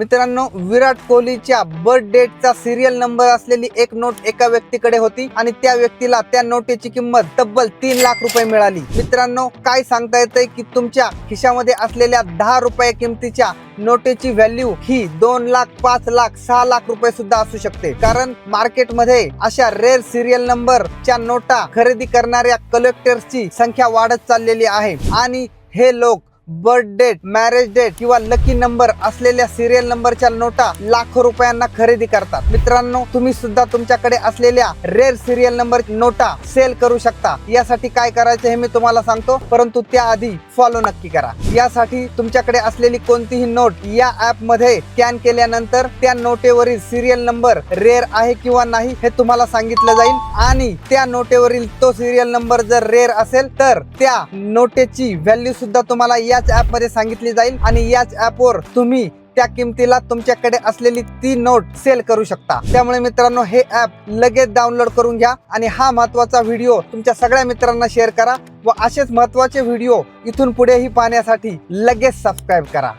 मित्रांनो विराट कोहलीच्या बर्थ डेटचा सिरियल नंबर असलेली एक नोट एका व्यक्तीकडे होती आणि त्या व्यक्तीला त्या नोटेची किंमत तब्बल तीन लाख रुपये मिळाली. मित्रांनो काय सांगता येतंय की तुमच्या खिशामध्ये असलेल्या दहा रुपये किमतीच्या नोटेची व्हॅल्यू ही दोन लाख पाच लाख सहा लाख रुपये सुद्धा असू शकते. कारण मार्केटमध्ये अशा रेअर सिरियल नंबरच्या नोटा खरेदी करणाऱ्या कलेक्टर्सची संख्या वाढत चाललेली आहे. आणि हे लोक बर्थ डेट मॅरेज डेट किंवा लकी नंबर असलेल्या सिरियल नंबरच्या नोटा लाखो रुपयांना खरेदी करतात. मित्रांनो तुम्ही सुद्धा तुमच्याकडे असलेल्या रेअर सिरियल नंबर नोटा सेल करू शकता. यासाठी काय करायचं हे मी तुम्हाला सांगतो परंतु त्याआधी फॉलो नक्की करा. यासाठी तुमच्याकडे असलेली कोणतीही नोट या ऍपमध्ये स्कॅन केल्यानंतर त्या नोटेवरील सिरियल नंबर रेअर आहे किंवा नाही हे तुम्हाला सांगितलं जाईल आणि त्या नोटेवरील तो सिरियल नंबर जर रेअर असेल तर त्या नोटेची व्हॅल्यू सुद्धा तुम्हाला याच ऍपमध्ये सांगितली जाईल आणि याच ऍप वर तुम्ही त्या किमतीला तुमच्याकडे असलेली ती नोट सेल करू शकता. त्यामुळे मित्रांनो हे ऍप लगेच डाउनलोड करून घ्या आणि हा महत्त्वाचा व्हिडिओ तुमच्या सगळ्या मित्रांना शेअर करा व असेच महत्त्वाचे व्हिडिओ इथून पुढेही पाहण्यासाठी लगेच सबस्क्राईब करा.